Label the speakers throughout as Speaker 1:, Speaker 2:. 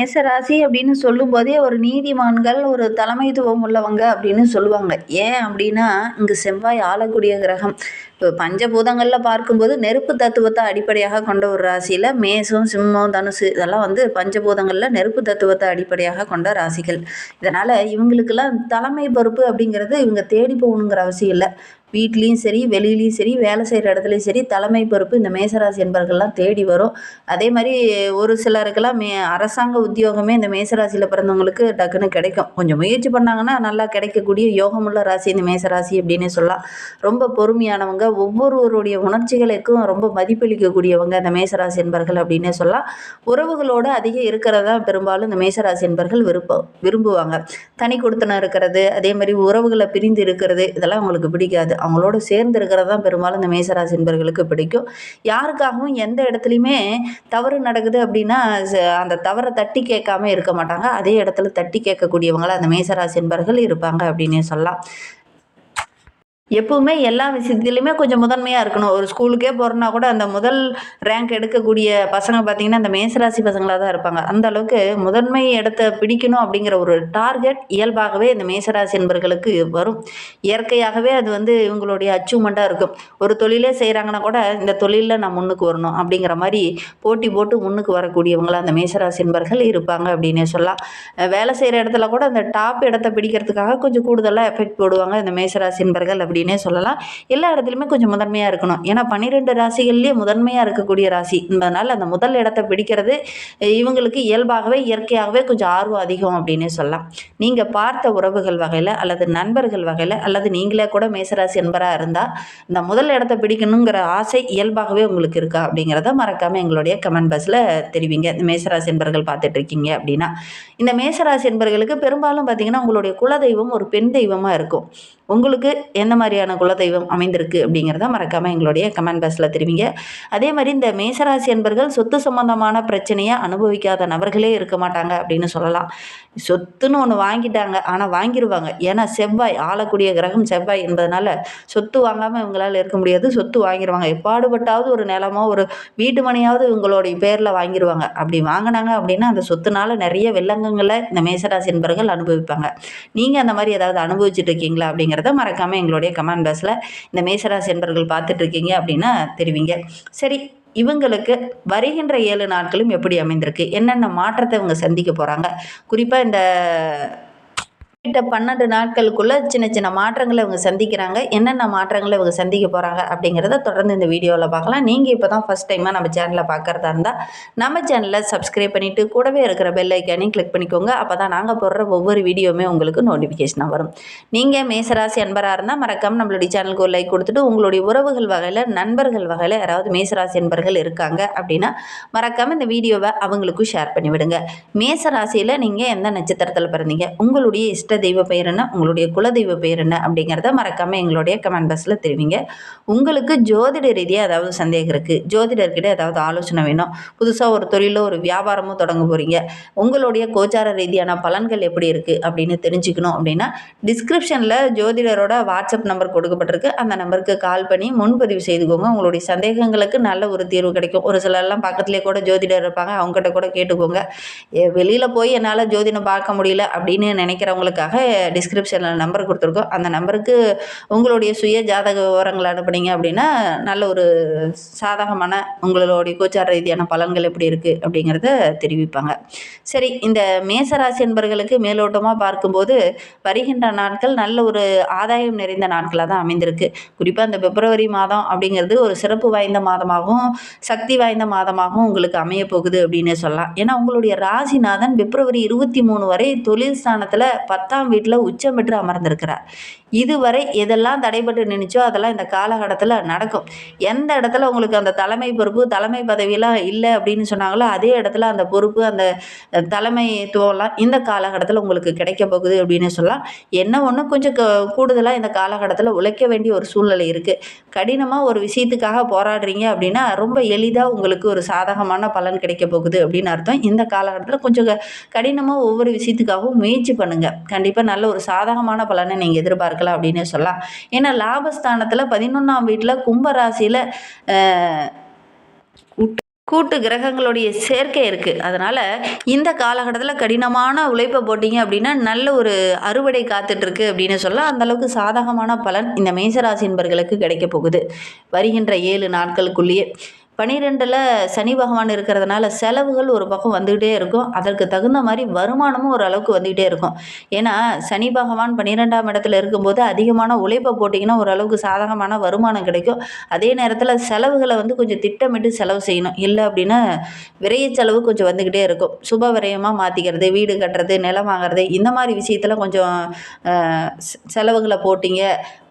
Speaker 1: மேசராசி அப்படின்னு சொல்லும்போதே ஒரு நீதிமான்கள் ஒரு தலைமைத்துவம் உள்ளவங்க அப்படின்னு சொல்லுவாங்க. ஏன் அப்படின்னா இங்கு செவ்வாய் ஆளக்கூடிய கிரகம். இப்போ பஞ்சபூதங்களில் பார்க்கும்போது நெருப்பு தத்துவத்தை அடிப்படையாக கொண்ட ஒரு ராசியில் மேசம் சிம்மம் தனுசு இதெல்லாம் வந்து பஞ்சபூதங்களில் நெருப்பு தத்துவத்தை அடிப்படையாக கொண்ட ராசிகள். இதனால் இவங்களுக்கெல்லாம் தலைமை பொறுப்பு அப்படிங்கிறது இவங்க தேடி போகணுங்கிற அவசியம் இல்லை. வீட்லேயும் சரி வெளியிலையும் சரி வேலை செய்கிற இடத்துலையும் சரி தலைமை பொறுப்பு இந்த மேசராசி என்பர்கள்லாம் தேடி வரும். அதே மாதிரி ஒரு சிலருக்கெல்லாம் மே அரசாங்க உத்தியோகமே இந்த மேசராசியில் பிறந்தவங்களுக்கு டக்குன்னு கிடைக்கும். கொஞ்சம் முயற்சி பண்ணாங்கன்னா நல்லா கிடைக்கக்கூடிய யோகமுள்ள ராசி இந்த மேசராசி அப்படின்னு சொல்லலாம். ரொம்ப பொறுமையானவங்க ஒவ்வொருவருடைய உணர்ச்சிகளுக்கும் ரொம்ப மதிப்பளிக்கக்கூடியவங்க இந்த மேசராசி என்பர்கள் அப்படின்னு சொல்லலாம். உறவுகளோடு அதிகம் இருக்கிறதா பெரும்பாலும் இந்த மேசராசி என்பர்கள் விருப்பம் விரும்புவாங்க. தனி கொடுத்தனம் இருக்கிறது அதே மாதிரி உறவுகளை பிரிந்து இருக்கிறது இதெல்லாம் அவங்களுக்கு பிடிக்காது. அவங்களோட சேர்ந்து இருக்கிறது தான் பெரும்பாலும் இந்த மேசராசி என்பர்களுக்கு பிடிக்கும். யாருக்காகவும் எந்த இடத்துலையுமே தவறு நடக்குது அப்படின்னா அந்த தவறை தட்டி கேட்காம இருக்க மாட்டாங்க. அதே இடத்துல தட்டி கேட்கக்கூடியவங்களாக அந்த மேசராசி என்பர்கள் இருப்பாங்க அப்படின்னே சொல்லலாம். எப்பவுமே எல்லா விஷயத்துலையுமே கொஞ்சம் முதன்மையாக இருக்கணும். ஒரு ஸ்கூலுக்கே போகிறோன்னா கூட அந்த முதல் ரேங்க் எடுக்கக்கூடிய பசங்க பார்த்திங்கன்னா அந்த மேசராசி பசங்களாக தான் இருப்பாங்க. அந்த அளவுக்கு முதன்மை இடத்த பிடிக்கணும் அப்படிங்கிற ஒரு டார்கெட் இயல்பாகவே இந்த மேசராசி என்பர்களுக்கு வரும். இயற்கையாகவே அது வந்து இவங்களுடைய அச்சீவ்மெண்ட்டாக இருக்கும். ஒரு தொழிலே செய்கிறாங்கன்னா கூட இந்த தொழிலில் நான் முன்னுக்கு வரணும் அப்படிங்கிற மாதிரி போட்டி போட்டு முன்னுக்கு வரக்கூடியவங்களாக அந்த மேசராசி என்பர்கள் இருப்பாங்க அப்படின்னே சொல்லலாம். வேலை செய்கிற இடத்துல கூட அந்த டாப் இடத்த பிடிக்கிறதுக்காக கொஞ்சம் கூடுதலாக எஃபெக்ட் போடுவாங்க இந்த மேசராசி என்பர்கள் அப்படின்னே சொல்லலாம். எல்லா இடத்துலையுமே கொஞ்சம் முதன்மையாக இருக்கணும். ஏன்னா பன்னிரெண்டு ராசிகள்லேயே முதன்மையாக இருக்கக்கூடிய ராசி என்பதனால் அந்த முதல் இடத்த பிடிக்கிறது இவங்களுக்கு இயல்பாகவே இயற்கையாகவே கொஞ்சம் ஆர்வம் அதிகம் அப்படின்னே சொல்லலாம். நீங்கள் பார்த்த உறவுகள் வகையில் அல்லது நண்பர்கள் வகையில் அல்லது நீங்களே கூட மேசராசி என்பராக இருந்தால் இந்த முதல் இடத்த பிடிக்கணுங்கிற ஆசை இயல்பாகவே உங்களுக்கு இருக்கா அப்படிங்கிறத மறக்காமல் எங்களுடைய கமெண்ட் பாக்ஸில் தெரிவிங்க. இந்த மேசராசி என்பர்கள் பார்த்துட்டு இருக்கீங்க அப்படின்னா. இந்த மேசராசி என்பர்களுக்கு பெரும்பாலும் பார்த்தீங்கன்னா உங்களுடைய குலதெய்வம் ஒரு பெண் தெய்வமாக இருக்கும். உங்களுக்கு எந்த மாதிரியான குலதெய்வம் அமைந்திருக்கு அப்படிங்கிறத மறக்காமல் எங்களுடைய கமெண்ட் பாக்ஸில் தெரிவிங்க. அதே மாதிரி இந்த மேசராசி என்பர்கள் சொத்து சம்பந்தமான பிரச்சனையை அனுபவிக்காத நபர்களே இருக்க மாட்டாங்க அப்படின்னு சொல்லலாம். சொத்துன்னு ஒன்று வாங்கிட்டாங்க ஆனால் வாங்கிடுவாங்க ஏன்னா செவ்வாய் ஆளக்கூடிய கிரகம் செவ்வாய் என்பதனால சொத்து வாங்காமல் இவங்களால் இருக்க முடியாது. சொத்து வாங்கிடுவாங்க எப்பாடுபட்டாவது ஒரு நிலமோ ஒரு வீட்டு மனையாவது இவங்களுடைய பேரில் வாங்கிடுவாங்க அப்படி வாங்கினாங்க அப்படின்னா அந்த சொத்துனால நிறைய வில்லங்கங்களை இந்த மேசராசி என்பர்கள் அனுபவிப்பாங்க. நீங்கள் அந்த மாதிரி ஏதாவது அனுபவிச்சுட்டு இருக்கீங்களா அப்படிங்கிறத மறக்காமல் எங்களுடைய கமெண்ட் பாக்ஸில் இந்த மேசராசி என்பர்கள் பார்த்துட்டு இருக்கீங்க அப்படின்னா தெரிவிங்க. சரி இவங்களுக்கு வருகின்ற ஏழு நாட்களும் எப்படி அமைந்திருக்கு? என்னென்ன மாற்றத்தை இவங்க சந்திக்க போகிறாங்க குறிப்பாக இந்த கிட்ட பன்னெண்டு நாட்களுக்குள்ள சின்ன சின்ன மாற்றங்களை இவங்க சந்திக்கிறாங்க. என்னென்ன மாற்றங்களை இவங்க சந்திக்க போகிறாங்க அப்படிங்கிறத தொடர்ந்து இந்த வீடியோவில் பார்க்கலாம். நீங்கள் இப்போ தான் ஃபஸ்ட் டைமாக நம்ம சேனலில் பார்க்குறதா இருந்தால் நம்ம சேனலை சப்ஸ்கிரைப் பண்ணிவிட்டு கூடவே இருக்கிற பெல் ஐக்கானையும் கிளிக் பண்ணிக்கோங்க. அப்போ தான் நாங்கள் போடுற ஒவ்வொரு வீடியோவுமே உங்களுக்கு நோட்டிஃபிகேஷனாக வரும். நீங்கள் மேசராசி அன்பராக இருந்தால் மறக்காமல் நம்மளுடைய சேனலுக்கு ஒரு லைக் கொடுத்துட்டு உங்களுடைய உறவுகள் வகையில் நண்பர்கள் வகையில் யாராவது மேசராசி அன்பர்கள் இருக்காங்க அப்படின்னா மறக்காமல் இந்த வீடியோவை அவங்களுக்கும் ஷேர் பண்ணிவிடுங்க. மேசராசியில் மேச ராசியில் நீங்கள் எந்த நட்சத்திரத்தில் பிறந்தீங்க? உங்களுடைய இஷ்ட தெய்வ பெயர் என்ன உங்களுடைய குலதெய்வ பெயர் என்ன அப்படிங்கிறத மறக்காமல் எங்களுடைய கமெண்ட் பாக்ஸில் தெரிவிங்க. உங்களுக்கு ஜோதிட ரீதியாக ஏதாவது சந்தேகம் இருக்குது ஜோதிடர்கிட்ட ஏதாவது ஆலோசனை வேணும் புதுசாக ஒரு தொழிலோ ஒரு வியாபாரமோ தொடங்க போகிறீங்க உங்களுடைய கோச்சார ரீதியான பலன்கள் எப்படி இருக்குது அப்படின்னு தெரிஞ்சுக்கணும் அப்படின்னா டிஸ்கிரிப்ஷனில் ஜோதிடரோட வாட்ஸ்அப் நம்பர் கொடுக்கப்பட்டிருக்கு. அந்த நம்பருக்கு கால் பண்ணி முன்பதிவு செய்துக்கோங்க. உங்களுடைய சந்தேகங்களுக்கு நல்ல ஒரு தீர்வு கிடைக்கும். ஒரு சிலர்லாம் பக்கத்துலேயே கூட ஜோதிடர் இருப்பாங்க அவங்ககிட்ட கூட கேட்டுக்கோங்க. வெளியில் போய் என்னால் ஜோதிடம் பார்க்க முடியல அப்படின்னு நினைக்கிறவங்களுக்கு நினைக்கிறவங்களுக்காக டிஸ்கிரிப்ஷனில் நம்பர் கொடுத்துருக்கோம். அந்த நம்பருக்கு உங்களுடைய சுய ஜாதக விவரங்களை அனுப்புனீங்க அப்படின்னா நல்ல ஒரு சாதகமான உங்களுடைய கோச்சார ரீதியான பலன்கள் எப்படி இருக்குது அப்படிங்கிறத தெரிவிப்பாங்க. சரி இந்த மேசராசி என்பர்களுக்கு மேலோட்டமாக பார்க்கும்போது வருகின்ற நாட்கள் நல்ல ஒரு ஆதாயம் நிறைந்த நாட்களாக தான் அமைந்திருக்கு. குறிப்பாக இந்த பிப்ரவரி மாதம் அப்படிங்கிறது ஒரு சிறப்பு வாய்ந்த மாதமாகவும் சக்தி வாய்ந்த மாதமாகவும் உங்களுக்கு அமைய போகுது அப்படின்னு சொல்லலாம். ஏன்னா உங்களுடைய ராசிநாதன் பிப்ரவரி இருபத்தி மூணு வரை தொழில் ஸ்தானத்தில் பத்தாம் வீட்டில் உச்சம் பெற்று அமர்ந்திருக்கிறார். இதுவரை எதெல்லாம் தடைபட்டு நின்றுச்சோ அதெல்லாம் இந்த காலகட்டத்தில் நடக்கும். எந்த இடத்துல உங்களுக்கு அந்த தலைமை பொறுப்பு தலைமை பதவியெல்லாம் இல்லை அப்படின்னு சொன்னாங்களோ அதே இடத்துல அந்த பொறுப்பு அந்த தலைமைத்துவம்லாம் இந்த காலகட்டத்தில் உங்களுக்கு கிடைக்க போகுது அப்படின்னு சொல்லலாம். என்ன ஒன்று கொஞ்சம் க கூடுதலாக இந்த காலகட்டத்தில் உழைக்க வேண்டிய ஒரு சூழ்நிலை இருக்குது கடினமாக ஒரு விஷயத்துக்காக போராடுறீங்க அப்படின்னா ரொம்ப எளிதாக உங்களுக்கு ஒரு சாதகமான பலன் கிடைக்க போகுது அப்படின்னு அர்த்தம். இந்த காலகட்டத்தில் கொஞ்சம் க- கடினமாக ஒவ்வொரு விஷயத்துக்காகவும் முயற்சி பண்ணுங்கள் கண்டிப்பாக நல்ல ஒரு சாதகமான பலனை நீங்கள் எதிர்பார்க்கலாம் அப்படின்னு சொல்லலாம். ஏன்னா லாபஸ்தானத்தில் பதினொன்றாம் வீட்டில் கும்பராசியில் கூட்டு கிரகங்களுடைய சேர்க்கை இருக்குது அதனால் இந்த காலகட்டத்தில் கடினமான உழைப்பை போட்டிங்க அப்படின்னா நல்ல ஒரு அறுவடை காத்துட்ருக்கு அப்படின்னு சொல்ல அந்தளவுக்கு சாதகமான பலன் இந்த மேசராசி என்பர்களுக்கு கிடைக்க போகுது. வருகின்ற ஏழு நாட்களுக்குள்ளேயே. பனிரெண்டில் சனி பகவான் இருக்கிறதுனால செலவுகள் ஒரு பக்கம் வந்துக்கிட்டே இருக்கும். அதற்கு தகுந்த மாதிரி வருமானமும் ஓரளவுக்கு வந்துக்கிட்டே இருக்கும். ஏன்னா சனி பகவான் பன்னிரெண்டாம் இடத்துல இருக்கும்போது அதிகமான உழைப்பை போட்டிங்கன்னா ஓரளவுக்கு சாதகமான வருமானம் கிடைக்கும். அதே நேரத்தில் செலவுகளை வந்து கொஞ்சம் திட்டமிட்டு செலவு செய்யணும். இல்லை அப்படின்னா விரைய செலவு கொஞ்சம் வந்துக்கிட்டே இருக்கும். சுப விரயமாக மாற்றிக்கிறது வீடு கட்டுறது நிலம் வாங்குறது இந்த மாதிரி விஷயத்தில் கொஞ்சம் செலவுகளை போட்டிங்க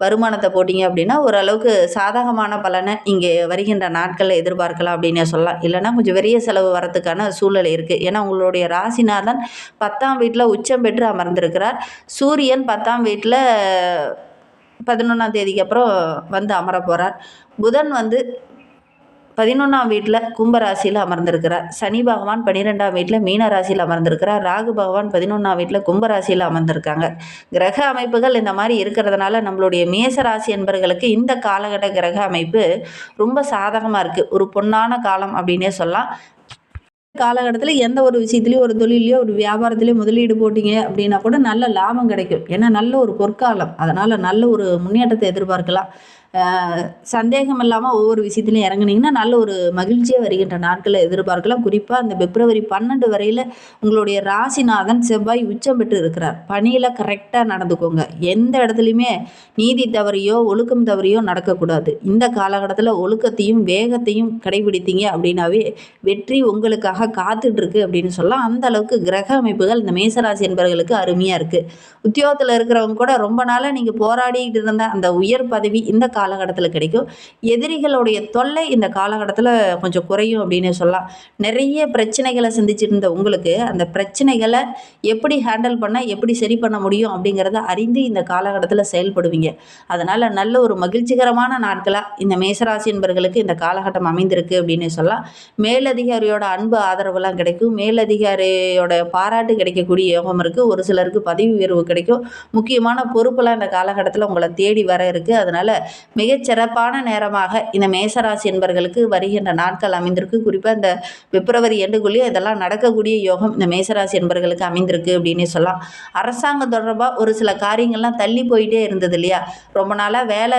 Speaker 1: வருமானத்தை போட்டிங்க அப்படின்னா ஓரளவுக்கு சாதகமான பலனை இங்கே வருகின்ற நாட்களில் எதிர்பார்க்க பார்க்கலாம் அப்படின்னே சொல்லலாம். இல்லைன்னா கொஞ்சம் பெரிய செலவு வரத்துக்கான சூழ்நிலை இருக்குது ஏன்னா உங்களுடைய ராசிநாதன் பத்தாம் வீட்டில் உச்சம் பெற்று அமர்ந்திருக்கிறார். சூரியன் பத்தாம் வீட்டில் பதினொன்றாம் தேதிக்கு அப்புறம் வந்து அமர போகிறார் புதன் வந்து பதினொன்றாம் வீட்டில் கும்பராசியில் அமர்ந்திருக்கிறார். சனி பகவான் பன்னிரெண்டாம் வீட்டில் மீனராசியில் அமர்ந்திருக்கிறார். ராகு பகவான் பதினொன்றாம் வீட்டில் கும்பராசியில் அமர்ந்திருக்காங்க. கிரக அமைப்புகள் இந்த மாதிரி இருக்கிறதுனால நம்மளுடைய மேச ராசி என்பவர்களுக்கு இந்த காலகட்ட கிரக அமைப்பு ரொம்ப சாதகமாக இருக்குது ஒரு பொன்னான காலம் அப்படின்னே சொல்லலாம். காலகட்டத்தில் எந்த ஒரு விஷயத்துலையும் ஒரு தொழிலையோ ஒரு வியாபாரத்துலேயோ முதலீடு போட்டிங்க அப்படின்னா கூட நல்ல லாபம் கிடைக்கும். ஏன்னா நல்ல ஒரு பொற்காலம். அதனால் நல்ல ஒரு முன்னேற்றத்தை எதிர்பார்க்கலாம். சந்தேகம் இல்லாமல் ஒவ்வொரு விஷயத்துலையும் இறங்குனீங்கன்னா நல்ல ஒரு மகிழ்ச்சியாக வருகின்ற நாட்களை எதிர்பார்க்கலாம். குறிப்பாக அந்த பிப்ரவரி பன்னெண்டு வரையில் உங்களுடைய ராசிநாதன் செவ்வாய் உச்சம் பெற்று இருக்கிறார். பணியில் கரெக்டாக நடந்துக்கோங்க. எந்த இடத்துலையுமே நீதி தவறியோ ஒழுக்கம் தவறியோ நடக்கக்கூடாது. இந்த காலகட்டத்தில் ஒழுக்கத்தையும் வேகத்தையும் கடைபிடித்தீங்க அப்படின்னாவே வெற்றி உங்களுக்காக காத்துட்ருக்கு அப்படின்னு சொல்லலாம். அந்த அளவுக்கு கிரக அமைப்புகள் இந்த மேசராசி என்பவர்களுக்கு அருமையாக இருக்குது உத்தியோகத்தில் இருக்கிறவங்க கூட ரொம்ப நாளாக நீங்கள் போராடிக்கிட்டு இருந்த அந்த உயர் பதவி இந்த காலகட்டத்தில் கிடைக்கும். எதிரிகளுடைய தொல்லை இந்த காலகட்டத்தில் கொஞ்சம் குறையும் அப்படின்னு சொல்லலாம். நிறைய பிரச்சனைகளை சந்திச்சிருந்த உங்களுக்கு அந்த பிரச்சனைகளை எப்படி ஹேண்டில் பண்ண எப்படி சரி பண்ண முடியும் அப்படிங்கிறத அறிந்து இந்த காலகட்டத்தில் செயல்படுவீங்க. அதனால் நல்ல ஒரு மகிழ்ச்சிகரமான நாட்களாக இந்த மேசராசி என்பர்களுக்கு இந்த காலகட்டம் அமைந்திருக்கு அப்படின்னு சொல்லலாம். மேலதிகாரியோட அன்பு ஆதரவுலாம் கிடைக்கும். மேலதிகாரியோட பாராட்டு கிடைக்கக்கூடிய யோகம் இருக்குது ஒரு சிலருக்கு பதவி உயர்வு கிடைக்கும். முக்கியமான பொறுப்பெல்லாம் இந்த காலகட்டத்தில் உங்களை தேடி வர இருக்குது அதனால் மிகச்சிறப்பான நேரமாக இந்த மேசராசி என்பர்களுக்கு வருகின்ற நாட்கள் அமைந்திருக்கு. குறிப்பாக இந்த பிப்ரவரி எண்டுக்குள்ளேயே இதெல்லாம் நடக்கக்கூடிய யோகம் இந்த மேசராசி என்பர்களுக்கு அமைந்திருக்கு அப்படின்னு சொல்லலாம். அரசாங்கம் தொடர்பாக ஒரு சில காரியங்கள்லாம் தள்ளி போயிட்டே இருந்தது இல்லையா? ரொம்ப நாளாக வேலை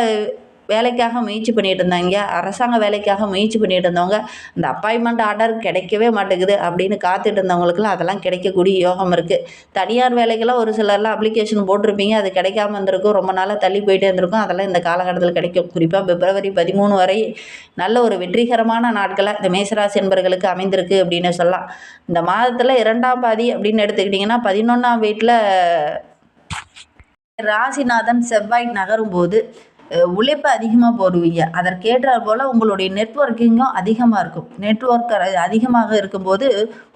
Speaker 1: வேலைக்காக முயற்சி பண்ணிகிட்டு இருந்தாங்க அரசாங்க வேலைக்காக முயற்சி பண்ணிகிட்டு இருந்தவங்க இந்த அப்பாயின்மெண்ட் ஆர்டர் கிடைக்கவே மாட்டேங்குது அப்படின்னு காத்துட்டு இருந்தவங்களுக்குலாம் அதெல்லாம் கிடைக்கக்கூடிய யோகம் இருக்குது தனியார் வேலைக்கெல்லாம் ஒரு சிலர்லாம் அப்ளிகேஷன் போட்டிருப்பீங்க அது கிடைக்காம இருந்திருக்கும் ரொம்ப நாளாக தள்ளி போயிட்டே இருந்திருக்கும் அதெல்லாம் இந்த காலகட்டத்தில் கிடைக்கும். குறிப்பாக பிப்ரவரி பதிமூணு வரை நல்ல ஒரு வெற்றிகரமான நாட்களை இந்த மேசராசி என்பர்களுக்கு அமைந்திருக்கு அப்படின்னு சொல்லலாம். இந்த மாதத்தில் இரண்டாம் பாதி அப்படின்னு எடுத்துக்கிட்டிங்கன்னா பதினொன்றாம் வீட்டில் ராசிநாதன் செவ்வாய் நகரும் போது உழைப்பு அதிகமாக போடுவீங்க. அதற்கேற்றாற் போல் உங்களுடைய நெட்ஒர்க்கிங்கும் அதிகமாக இருக்கும். நெட்ஒர்க் அதிகமாக இருக்கும்போது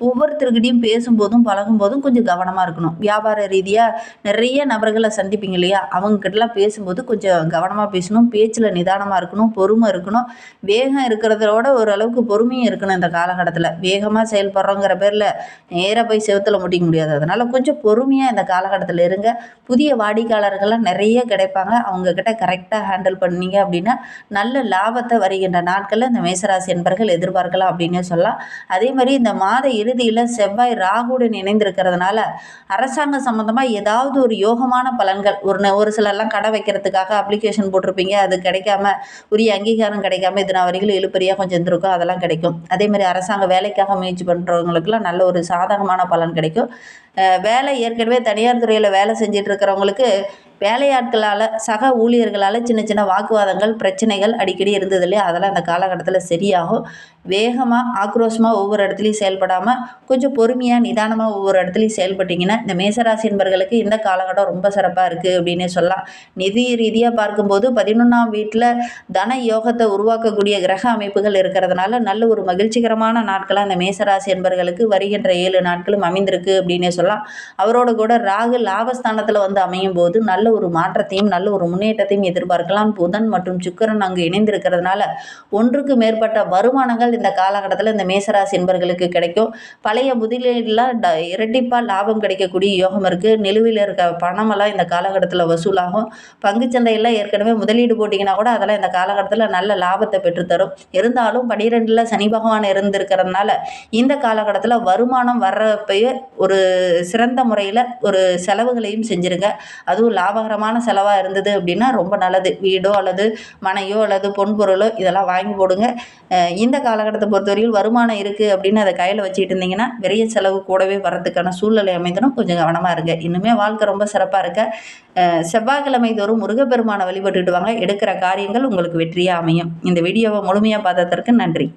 Speaker 1: ஒவ்வொருத்தருக்கிட்டையும் பேசும்போதும் பழகும்போதும் கொஞ்சம் கவனமாக இருக்கணும். வியாபார ரீதியாக நிறைய நபர்களை சந்திப்பீங்க இல்லையா? அவங்கக்கிட்டலாம் பேசும்போது கொஞ்சம் கவனமாக பேசணும். பேச்சில் நிதானமாக இருக்கணும். பொறுமை இருக்கணும். வேகம் இருக்கிறதோட ஓரளவுக்கு பொறுமையும் இருக்கணும் இந்த காலகட்டத்தில். வேகமாக செயல்படுறோங்கிற பேரில் நேராக போய் செவத்தில் முட்டிக்க முடியாது. அதனால் கொஞ்சம் பொறுமையாக இந்த காலகட்டத்தில் இருங்க. புதிய வாடிக்கையாளர்கள்லாம் நிறைய கிடைப்பாங்க. அவங்கக்கிட்ட கரெக்டாக ஹேண்டில் பண்ணீங்க அப்படின்னா நல்ல லாபத்தை வருகின்ற நாட்களில் இந்த மேசராசி என்பர்கள் எதிர்பார்க்கலாம் அப்படின்னே சொல்லலாம். அதே மாதிரி இந்த மாத இறுதியில் செவ்வாய் ராகுடன் இணைந்திருக்கிறதுனால அரசாங்கம் சம்மந்தமாக ஏதாவது ஒரு யோகமான பலன்கள் ஒரு ஒரு சிலர்லாம் கடை வைக்கிறதுக்காக அப்ளிகேஷன் போட்டிருப்பீங்க. அது கிடைக்காம உரிய அங்கீகாரம் கிடைக்காம இது நான் வரைக்கும் இழுப்பறியாக கொஞ்சம் இருந்திருக்கும் அதெல்லாம் கிடைக்கும். அதே மாதிரி அரசாங்க வேலைக்காக முயற்சி பண்ணுறவங்களுக்குலாம் நல்ல ஒரு சாதகமான பலன் கிடைக்கும். வேலை ஏற்கனவே தனியார் துறையில் வேலை செஞ்சிட்டு இருக்கிறவங்களுக்கு வேலையாட்களால் சக ஊழியர்களால் சின்ன சின்ன வாக்குவாதங்கள் பிரச்சனைகள் அடிக்கடி இருந்தது இல்லையா அதெல்லாம் அந்த காலகட்டத்தில் சரியாகும். வேகமாக ஆக்ரோஷமாக ஒவ்வொரு இடத்துலையும் செயல்படாமல் கொஞ்சம் பொறுமையாக நிதானமாக ஒவ்வொரு இடத்துலையும் செயல்பட்டிங்கன்னா இந்த மேசராசி என்பர்களுக்கு இந்த காலகட்டம் ரொம்ப சிறப்பாக இருக்குது அப்படின்னே சொல்லலாம். நிதி ரீதியாக பார்க்கும்போது பதினொன்றாம் வீட்டில் தன யோகத்தை உருவாக்கக்கூடிய கிரக அமைப்புகள் இருக்கிறதுனால நல்ல ஒரு மகிழ்ச்சிகரமான நாட்களாக அந்த மேசராசி என்பர்களுக்கு வருகின்ற ஏழு நாட்களும் அமைந்திருக்கு அப்படின்னே சொல்லலாம். அவரோட கூட ராகு லாபஸ்தானத்தில் வந்து அமையும் போது நல்ல நல்ல ஒரு மாற்றத்தையும் நல்ல ஒரு முன்னேற்றத்தையும் எதிர்பார்க்கலாம். புதன் மற்றும் சுக்கரன் அங்கு இணைந்திருக்கிறதுனால ஒன்றுக்கு மேற்பட்ட வருமானங்கள் இந்த காலகட்டத்தில் இந்த மேசராசி என்பர்களுக்கு கிடைக்கும். பழைய முதலீடுலாம் ட இரட்டிப்பாக லாபம் கிடைக்கக்கூடிய யோகம் இருக்குது நிலுவையில் இருக்க பணமெல்லாம் இந்த காலகட்டத்தில் வசூலாகும். பங்குச்சந்தையில் ஏற்கனவே முதலீடு போட்டிங்கன்னா கூட அதெல்லாம் இந்த காலகட்டத்தில் நல்ல லாபத்தை பெற்றுத்தரும். இருந்தாலும் பனிரெண்டில் சனி பகவான் இருந்திருக்கிறதுனால இந்த காலகட்டத்தில் வருமானம் வர்றப்பயே ஒரு சிறந்த முறையில் ஒரு செலவுகளையும் செஞ்சுருங்க. அதுவும் லாபகரமான செலவாக இருந்தது அப்படின்னா ரொம்ப நல்லது. வீடோ அல்லது மனையோ அல்லது பொன்பொருளோ இதெல்லாம் வாங்கி போடுங்க. இந்த காலகட்டத்தை பொறுத்தவரையில் வருமானம் இருக்குது அப்படின்னு அதை கையில் வச்சுக்கிட்டு இருந்தீங்கன்னா விரைய செலவு கூடவே வர்றதுக்கான சூழ்நிலை அமைந்தனும் கொஞ்சம் கவனமாக இருங்க. இன்னுமே வாழ்க்கை ரொம்ப சிறப்பாக இருக்க. செவ்வாய்க்கிழமை தோறும் முருகப்பெருமானை வழிபட்டுட்டு வாங்க. எடுக்கிற காரியங்கள் உங்களுக்கு வெற்றியாக அமையும். இந்த வீடியோவை முழுமையாக பார்த்ததற்கு நன்றி.